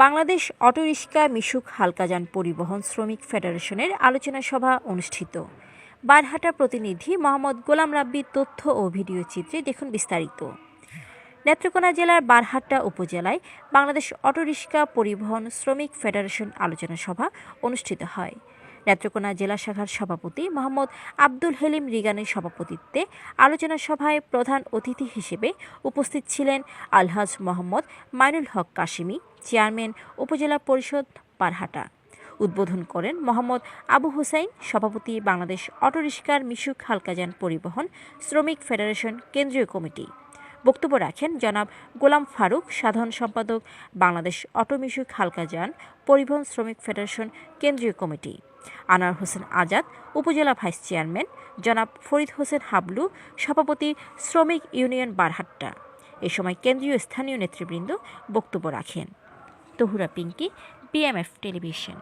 Bangladesh autorickshaw মিশুক হালকাযান পরিবহন শ্রমিক ফেডারেশনের আলোচনা সভা অনুষ্ঠিত। বারহাটা প্রতিনিধি মোহাম্মদ গোলাম রাব্বির তথ্য ও ভিডিও চিত্রে দেখুন বিস্তারিত। নেত্রকোনা জেলার বারহাট্টা উপজেলায় বাংলাদেশ অটোরিক্সা পরিবহন শ্রমিক ফেডারেশন আলোচনা সভা অনুষ্ঠিত হয়। নেত্রকোনা জেলা শাখার সভাপতি মোহাম্মদ আব্দুল হেলিম রিগানের সভাপতিত্বে আলোচনা সভায় প্রধান অতিথি হিসেবে উপস্থিত ছিলেন আলহাজ মোহাম্মদ মাইনুল হক কাশিমি চেয়ারম্যান উপজেলা পরিষদ পারহাটা। উদ্বোধন করেন মোহাম্মদ আবু হুসাইন, সভাপতি বাংলাদেশ অটোরিক্সার মিশুক হালকাযান পরিবহন, শ্রমিক ফেডারেশন কেন্দ্রীয় কমিটি। বক্তব্য রাখেন জনাব গোলাম ফারুক, সাধারণ সম্পাদক বাংলাদেশ অটো অটোমিশুক হালকাযান পরিবহন শ্রমিক ফেডারেশন কেন্দ্রীয় কমিটি। আনার হোসেন আজাদ, উপজেলা ভাইস চেয়ারম্যান, জনাব ফরিদ হোসেন হাবলু, সভাপতি শ্রমিক ইউনিয়ন বারহাট্টা। এ সময় কেন্দ্রীয় স্থানীয় নেতৃবৃন্দ বক্তব্য রাখেন। Tahura Pinki BMF television